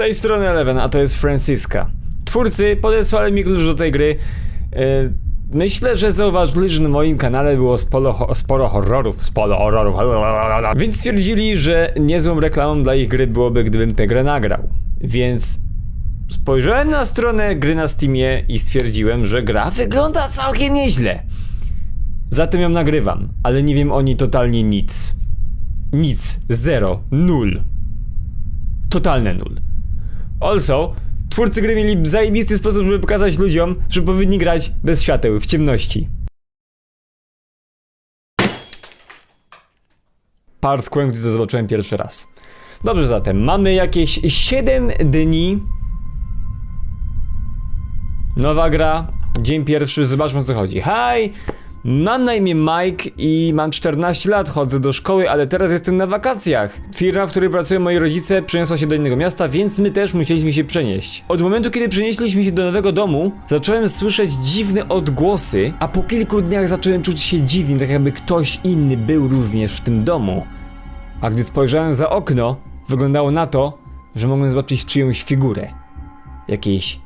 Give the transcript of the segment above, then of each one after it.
tej strony Eleven, a to jest Francisca. Twórcy podesłali mi klucz do tej gry. E, Myślę, że zauważyli, że na moim kanale było sporo, sporo horrorów, sporo horrorów, więc stwierdzili, że niezłą reklamą dla ich gry byłoby, gdybym tę grę nagrał. Więc spojrzałem na stronę gry na Steamie i stwierdziłem, że gra wygląda całkiem nieźle. Zatem ją nagrywam, ale nie wiem o niej totalnie nic. Nic, zero, nul. Totalne nul. Also, twórcy gry mieli zajebisty sposób, żeby pokazać ludziom, że powinni grać bez świateł, w ciemności. Parskłem, gdy to zobaczyłem pierwszy raz. Dobrze zatem, mamy jakieś 7 dni. Nowa gra, dzień pierwszy, zobaczmy o co chodzi. Hi! Mam na imię Mike i mam 14 lat, chodzę do szkoły, ale teraz jestem na wakacjach. Firma, w której pracują moi rodzice, przeniosła się do innego miasta, więc my też musieliśmy się przenieść. Od momentu, kiedy przenieśliśmy się do nowego domu, zacząłem słyszeć dziwne odgłosy, a po kilku dniach zacząłem czuć się dziwnie, tak jakby ktoś inny był również w tym domu. A gdy spojrzałem za okno, wyglądało na to, że mogłem zobaczyć czyjąś figurę. Jakiejś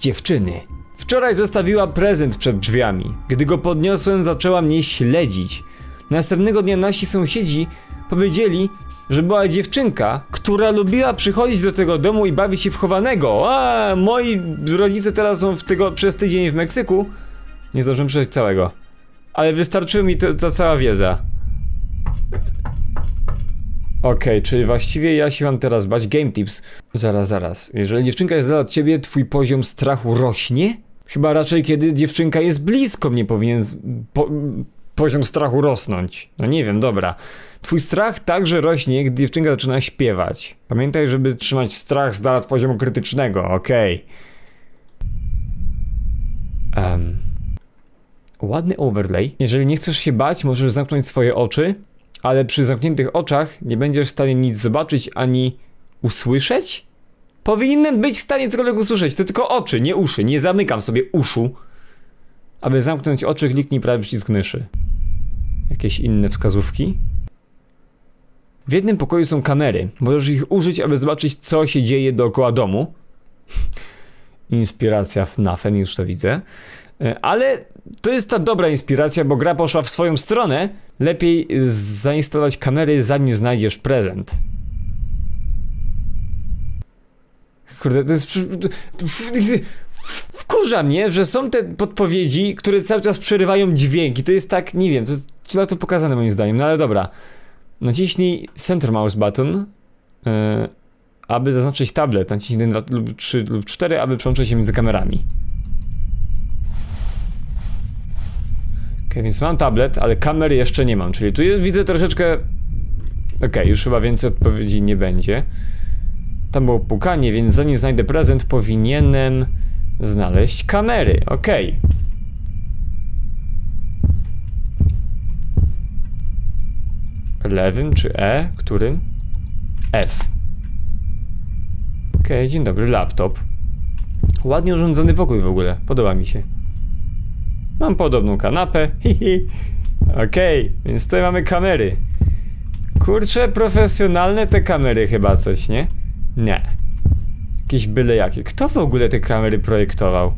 dziewczyny. Wczoraj zostawiła prezent przed drzwiami. Gdy go podniosłem, zaczęła mnie śledzić. Następnego dnia nasi sąsiedzi powiedzieli, że była dziewczynka, która lubiła przychodzić do tego domu i bawić się w chowanego. A moi rodzice teraz są w tego, przez tydzień w Meksyku. Nie zdążyłem przeczytać całego. Ale wystarczyła mi ta cała wiedza. Okej, czyli właściwie ja się mam teraz bać. Game tips. Zaraz, zaraz. Jeżeli dziewczynka jest za ciebie, twój poziom strachu rośnie? Chyba raczej kiedy dziewczynka jest blisko mnie powinien po, poziom strachu rosnąć. No nie wiem, dobra. Twój strach także rośnie, gdy dziewczynka zaczyna śpiewać. Pamiętaj, żeby trzymać strach z dala od poziomu krytycznego, okej. Em. Ładny overlay. Jeżeli nie chcesz się bać, możesz zamknąć swoje oczy, ale przy zamkniętych oczach nie będziesz w stanie nic zobaczyć ani usłyszeć? Powinienem być w stanie cokolwiek usłyszeć, to tylko oczy, nie uszy. Nie zamykam sobie uszu. Aby zamknąć oczy, kliknij prawy przycisk myszy. Jakieś inne wskazówki? W jednym pokoju są kamery. Możesz ich użyć, aby zobaczyć, co się dzieje dookoła domu. Inspiracja FNAF-em, już to widzę. E, Ale to jest ta dobra inspiracja, bo gra poszła w swoją stronę. Lepiej zainstalować kamery, zanim znajdziesz prezent. Kurde, to jest. Wkurza mnie, że są te podpowiedzi, które cały czas przerywają dźwięki. To jest tak, nie wiem, to jest źle to pokazane moim zdaniem, no ale dobra. Naciśnij center mouse button, e, aby zaznaczyć tablet. Naciśnij 1, 2 lub 3 lub 4, aby przełączyć się między kamerami. Ok, więc mam tablet, ale kamery jeszcze nie mam, czyli tu widzę troszeczkę... Ok, już chyba więcej odpowiedzi nie będzie. Tam było pukanie, więc zanim znajdę prezent, powinienem znaleźć kamery. Ok. Lewym czy E? Którym? F. Ok, dzień dobry, laptop. Ładnie urządzony pokój w ogóle, podoba mi się. Mam podobną kanapę, hihi. Okej, więc tutaj mamy kamery. Kurczę, profesjonalne te kamery chyba coś, nie? Nie. Jakieś byle jakie. Kto w ogóle te kamery projektował?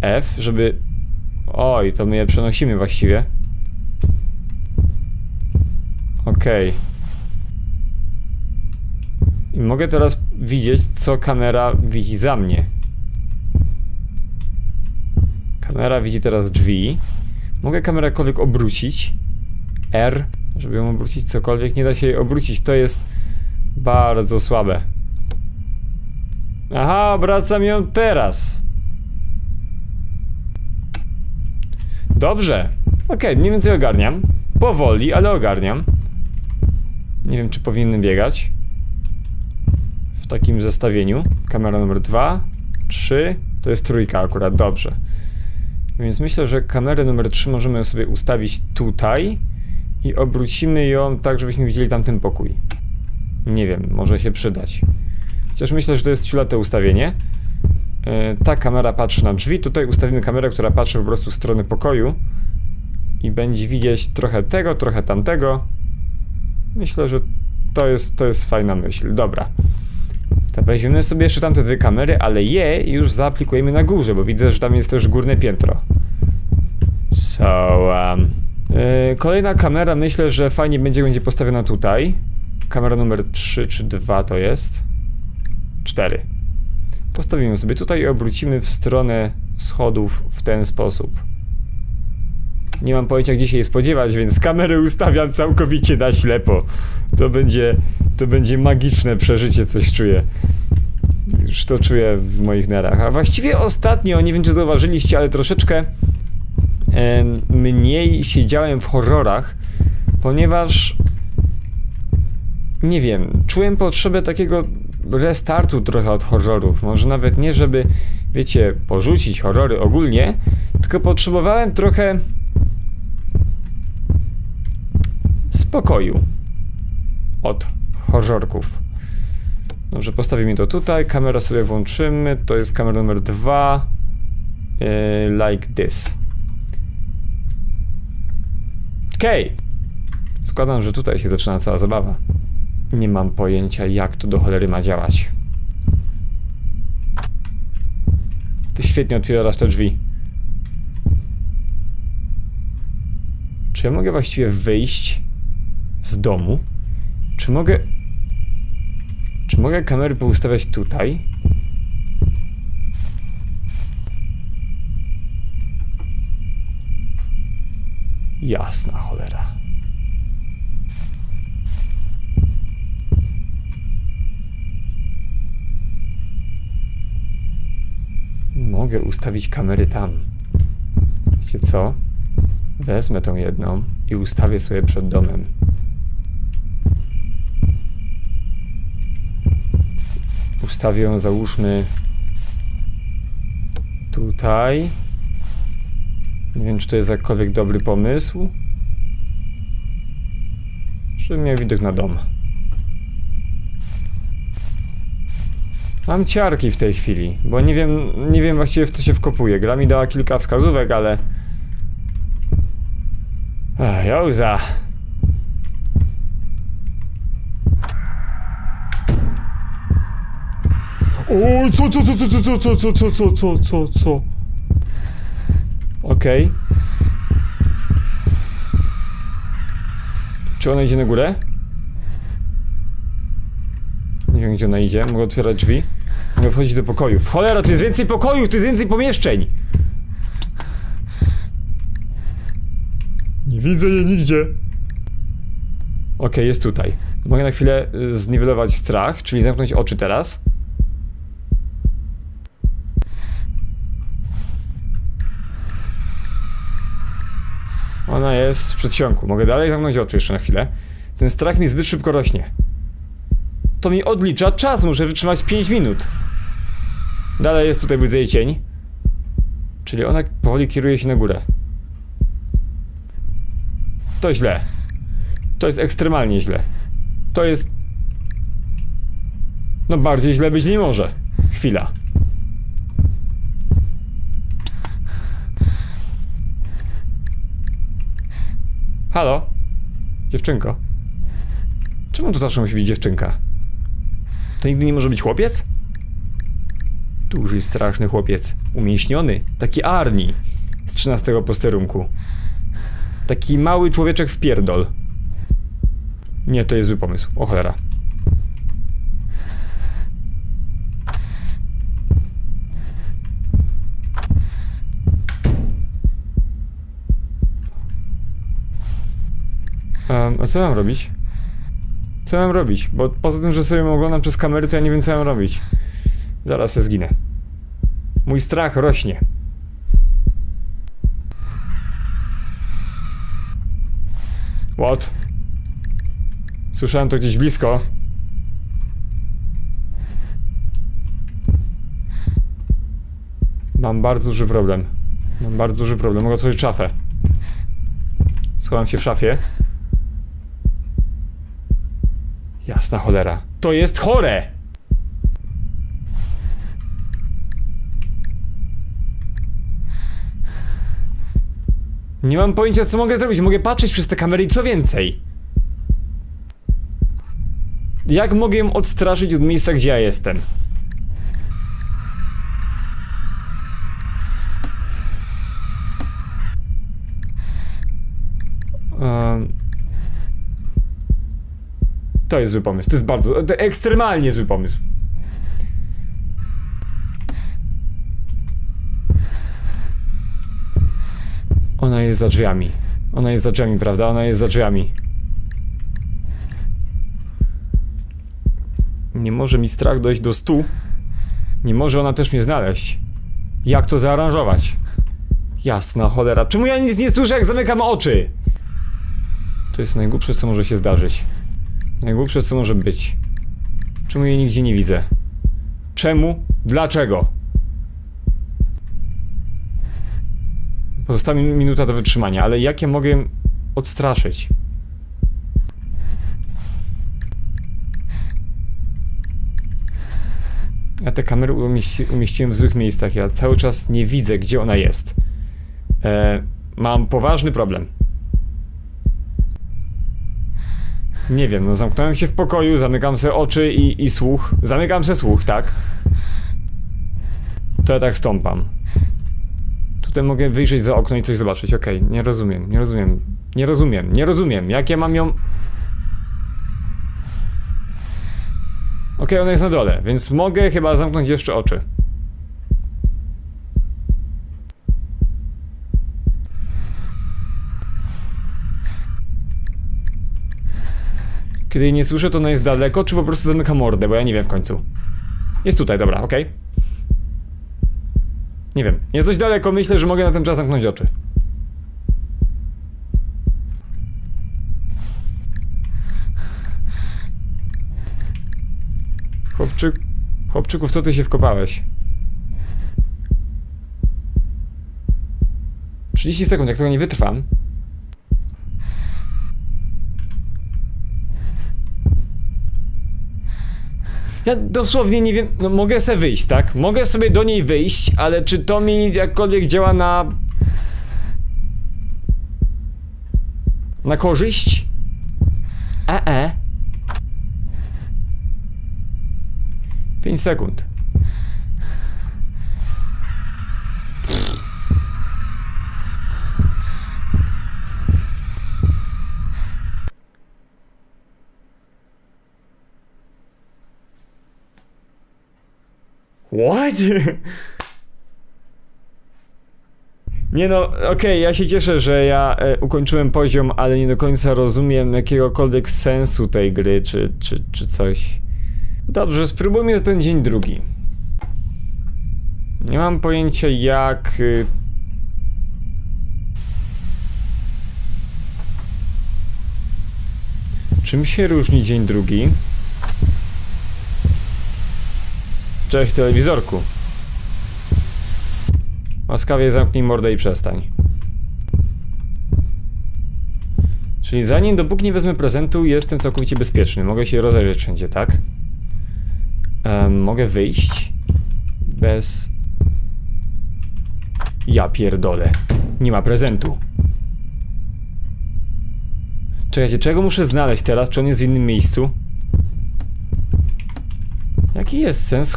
F, żeby... Oj, to my je przenosimy właściwie. Okej. I mogę teraz widzieć, co kamera widzi za mnie. Kamera widzi teraz drzwi. Mogę kamerę jakkolwiek obrócić. R, żeby ją obrócić cokolwiek. Nie da się jej obrócić. To jest bardzo słabe. Aha, obracam ją teraz. Dobrze. Okej, mniej więcej ogarniam. Powoli, ale ogarniam. Nie wiem, czy powinienem biegać. W takim zestawieniu. Kamera numer 2, 3. To jest trójka akurat, dobrze. Więc myślę, że kamerę numer 3 możemy sobie ustawić tutaj i obrócimy ją tak, żebyśmy widzieli tamten pokój. Nie wiem, może się przydać. Chociaż myślę, że to jest ciulate ustawienie. E, ta kamera patrzy na drzwi, tutaj ustawimy kamerę, która patrzy po prostu w stronę pokoju i będzie widzieć trochę tego, trochę tamtego. Myślę, że to jest, to jest fajna myśl. Dobra. To weźmiemy sobie jeszcze tamte dwie kamery, ale je już zaaplikujemy na górze, bo widzę, że tam jest też górne piętro. So, um, yy, kolejna kamera myślę, że fajnie będzie, będzie postawiona tutaj. Kamera numer 3 czy 2 to jest? 4. Postawimy sobie tutaj i obrócimy w stronę schodów w ten sposób. Nie mam pojęcia gdzie się jej spodziewać, więc kamerę ustawiam całkowicie na ślepo. To będzie, to będzie magiczne przeżycie, coś czuję. Już to czuję w moich nerach. A właściwie ostatnio, nie wiem czy zauważyliście, ale troszeczkę mniej siedziałem w horrorach, ponieważ nie wiem, czułem potrzebę takiego restartu trochę od horrorów. Może nawet nie, żeby, wiecie, porzucić horrory ogólnie, tylko potrzebowałem trochę spokoju od horrorków. Dobrze, postawimy to tutaj, kamerę sobie włączymy, to jest kamera numer dwa, yy, like this. Okej. Składam, że tutaj się zaczyna cała zabawa. Nie mam pojęcia, jak to do cholery ma działać. Ty świetnie otwierasz te drzwi. Czy ja mogę właściwie wyjść z domu? Czy mogę... Czy mogę kamery poustawiać tutaj? Jasna cholera. Mogę ustawić kamery tam. Wiecie co? Wezmę tą jedną i ustawię sobie przed domem. Ustawię ją, załóżmy tutaj. Nie wiem, czy to jest jakkolwiek dobry pomysł. Żeby miał widok na dom. Mam ciarki w tej chwili, bo nie wiem, nie wiem właściwie w co się wkopuje. Gra mi dała kilka wskazówek, ale... Ech, Jołza. O, co, co, co, co, co, co, co, co, co, co, co, co? Okej. Czy ona idzie na górę? Nie wiem gdzie ona idzie. Mogę otwierać drzwi. Mogę wchodzić do pokojów. Cholera, tu jest więcej pokojów, tu jest więcej pomieszczeń! Nie widzę jej nigdzie. Okej, jest tutaj. Mogę na chwilę y, zniwelować strach, czyli zamknąć oczy teraz. Ona jest w przedsionku. Mogę dalej zamknąć oczy jeszcze na chwilę. Ten strach mi zbyt szybko rośnie. To mi odlicza czas, muszę wytrzymać 5 minut. Dalej jest tutaj widzę jej cień. Czyli ona powoli kieruje się na górę. To źle. To jest ekstremalnie źle. To jest. No bardziej źle być nie może. Chwila. Halo? Dziewczynko. Czemu to zawsze musi być dziewczynka? To nigdy nie może być chłopiec? Duży, straszny chłopiec. Umieśniony. Taki Arni. Z 13 posterunku. Taki mały człowieczek w pierdol. Nie, to jest zły pomysł. O cholera. Um, a co mam robić? Co mam robić? Bo poza tym, że sobie oglądam przez kamery, to ja nie wiem co mam robić. Zaraz się zginę. Mój strach rośnie. What? Słyszałem to gdzieś blisko. Mam bardzo duży problem. Mam bardzo duży problem. Mogę otworzyć szafę. Schowam się w szafie. Jasna cholera. To jest chore! Nie mam pojęcia, co mogę zrobić. Mogę patrzeć przez te kamery i co więcej. Jak mogę ją odstraszyć od miejsca, gdzie ja jestem? Em, To jest zły pomysł. To jest bardzo. To ekstremalnie zły pomysł. Ona jest za drzwiami. Ona jest za drzwiami, prawda? Ona jest za drzwiami. Nie może mi strach dojść do stu. Nie może ona też mnie znaleźć. Jak to zaaranżować? Jasna cholera. Czemu ja nic nie słyszę, jak zamykam oczy? To jest najgłupsze, co może się zdarzyć. Najgłupsze, co może być. Czemu jej nigdzie nie widzę? Czemu? Dlaczego? Pozostała mi minuta do wytrzymania, ale jak ja mogę odstraszyć? Ja te kamery umieści, umieściłem w złych miejscach. Ja cały czas nie widzę, gdzie ona jest. E, mam poważny problem. Nie wiem, no zamknąłem się w pokoju, zamykam sobie oczy i, i słuch. Zamykam sobie słuch, tak? To ja tak stąpam. Tutaj mogę wyjrzeć za okno i coś zobaczyć. Okej, nie rozumiem, nie rozumiem. Nie rozumiem, nie rozumiem. Jak ja mam ją... Okej, ona jest na dole, więc mogę chyba zamknąć jeszcze oczy. Kiedy jej nie słyszę, to ona jest daleko, czy po prostu zamyka mordę, bo ja nie wiem w końcu. Jest tutaj, dobra, okej. Nie wiem, jest dość daleko, myślę, że mogę na ten czas zamknąć oczy. Chłopczyk... Chłopczyku, w co ty się wkopałeś? 30 sekund, jak tego nie wytrwam. Ja dosłownie nie wiem, no mogę sobie wyjść, tak? Mogę sobie do niej wyjść, ale czy to mi jakkolwiek działa na... Na korzyść? E, e. 5 sekund. What? Nie no, okej, ja się cieszę, że ja e, ukończyłem poziom, ale nie do końca rozumiem jakiegokolwiek sensu tej gry, czy, czy, czy coś. Dobrze, spróbujmy ten dzień drugi. Nie mam pojęcia jak... y, Czym się różni dzień drugi? Cześć telewizorku. Łaskawie zamknij mordę i przestań. Czyli zanim, dopóki nie wezmę prezentu, jestem całkowicie bezpieczny. Mogę się rozejrzeć wszędzie, tak? Mogę wyjść bez... Ja pierdolę. Nie ma prezentu. Czekajcie, czego muszę znaleźć teraz? Czy on jest w innym miejscu? Jaki jest sens?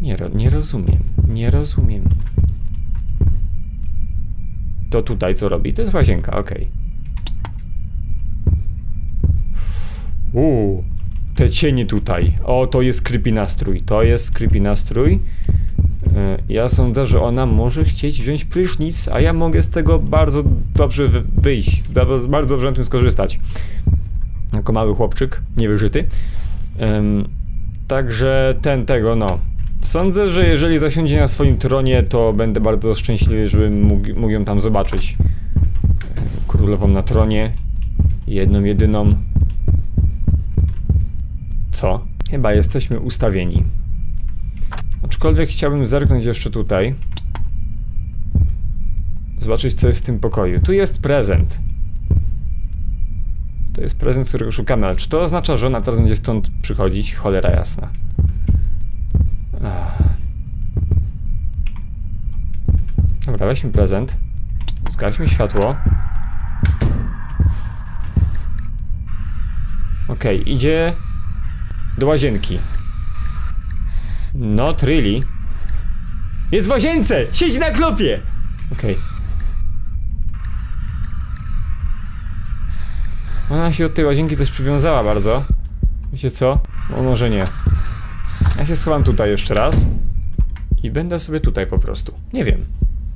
Nie, nie rozumiem. Nie rozumiem. To tutaj co robi? To jest łazienka, okej. Uuu, te cienie tutaj. O, to jest creepy nastrój. To jest creepy nastrój. E, Ja sądzę, że ona może chcieć wziąć prysznic, a ja mogę z tego bardzo dobrze wy- wyjść. Bardzo dobrze na tym skorzystać. Jako mały chłopczyk, niewyżyty. Em, także ten tego, no. Sądzę, że jeżeli zasiądzie na swoim tronie, to będę bardzo szczęśliwy, żebym mógł, mógł ją tam zobaczyć. Królową na tronie. Jedną, jedyną. Co? Chyba jesteśmy ustawieni. Aczkolwiek chciałbym zerknąć jeszcze tutaj. Zobaczyć, co jest w tym pokoju. Tu jest prezent. To jest prezent, którego szukamy, ale czy to oznacza, że ona teraz będzie stąd przychodzić? Cholera jasna. Dobra, weźmy prezent. Zgaśmy światło. Okej, idzie do łazienki. Not really. Jest w łazience! Siedzi na klopie! Okej. Ona się do tej łazienki też przywiązała bardzo. Wiecie co? No może nie. Ja się schowam tutaj jeszcze raz. I będę sobie tutaj po prostu. Nie wiem.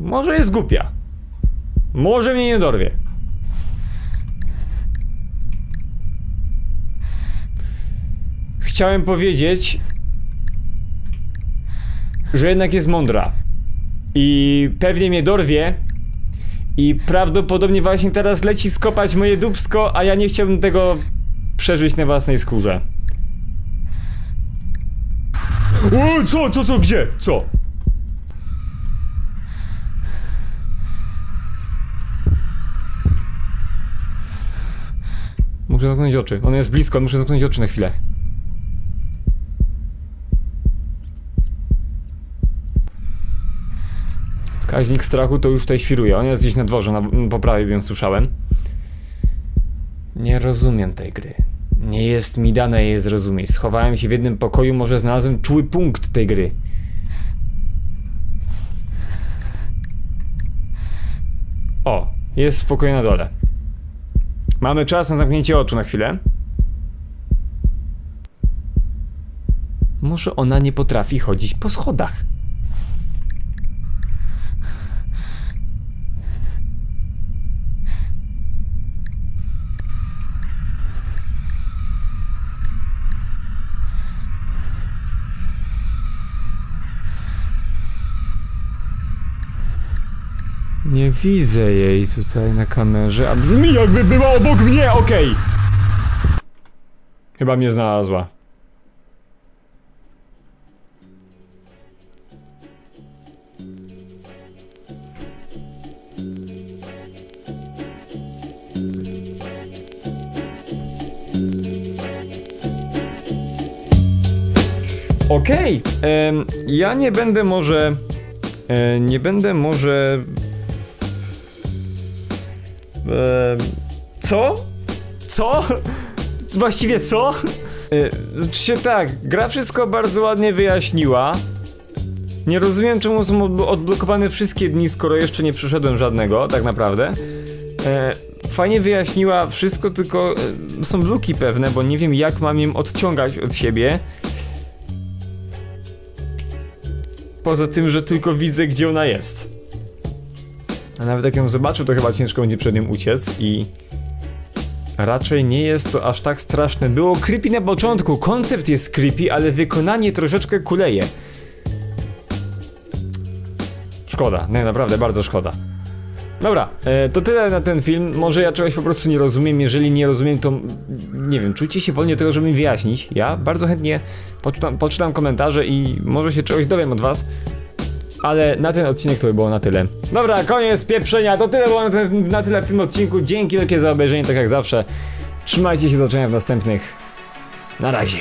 Może jest głupia. Może mnie nie dorwie. Chciałem powiedzieć, że jednak jest mądra. I pewnie mnie dorwie. I prawdopodobnie właśnie teraz leci skopać moje dubsko, a ja nie chciałbym tego przeżyć na własnej skórze. O, co, co, co, gdzie? Co? Muszę zamknąć oczy. On jest blisko, muszę zamknąć oczy na chwilę. Wskaźnik strachu to już tutaj świruje. On jest gdzieś na dworze, na, po prawej ją słyszałem. Nie rozumiem tej gry. Nie jest mi dane jej zrozumieć. Schowałem się w jednym pokoju, może znalazłem czuły punkt tej gry. O, jest w pokoju na dole. Mamy czas na zamknięcie oczu na chwilę. Może ona nie potrafi chodzić po schodach. Nie widzę jej tutaj na kamerze, a brzmi jakby była obok mnie, okej! Chyba mnie znalazła. Okej, em, ja nie będę może... E, nie będę może co? Co? Właściwie co? Oczywiście tak, gra wszystko bardzo ładnie wyjaśniła. Nie rozumiem czemu są odblo- odblokowane wszystkie dni, skoro jeszcze nie przeszedłem żadnego, tak naprawdę. Eee, fajnie wyjaśniła wszystko, tylko e, są luki pewne, bo nie wiem jak mam ją odciągać od siebie. Poza tym, że tylko widzę gdzie ona jest. A nawet jak ją zobaczył, to chyba ciężko będzie przed nią uciec i... Raczej nie jest to aż tak straszne. Było creepy na początku, koncept jest creepy, ale wykonanie troszeczkę kuleje. Szkoda, nie, naprawdę bardzo szkoda. Dobra, e, to tyle na ten film. Może ja czegoś po prostu nie rozumiem. Jeżeli nie rozumiem, to nie wiem, czujcie się wolnie tego, żeby mi wyjaśnić. Ja bardzo chętnie poczytam, poczytam komentarze i może się czegoś dowiem od was. Ale na ten odcinek to by było na tyle. Dobra, koniec pieprzenia, to tyle było na, ten, na tyle w tym odcinku. Dzięki wielkie za obejrzenie, tak jak zawsze. Trzymajcie się, do zobaczenia w następnych. Na razie.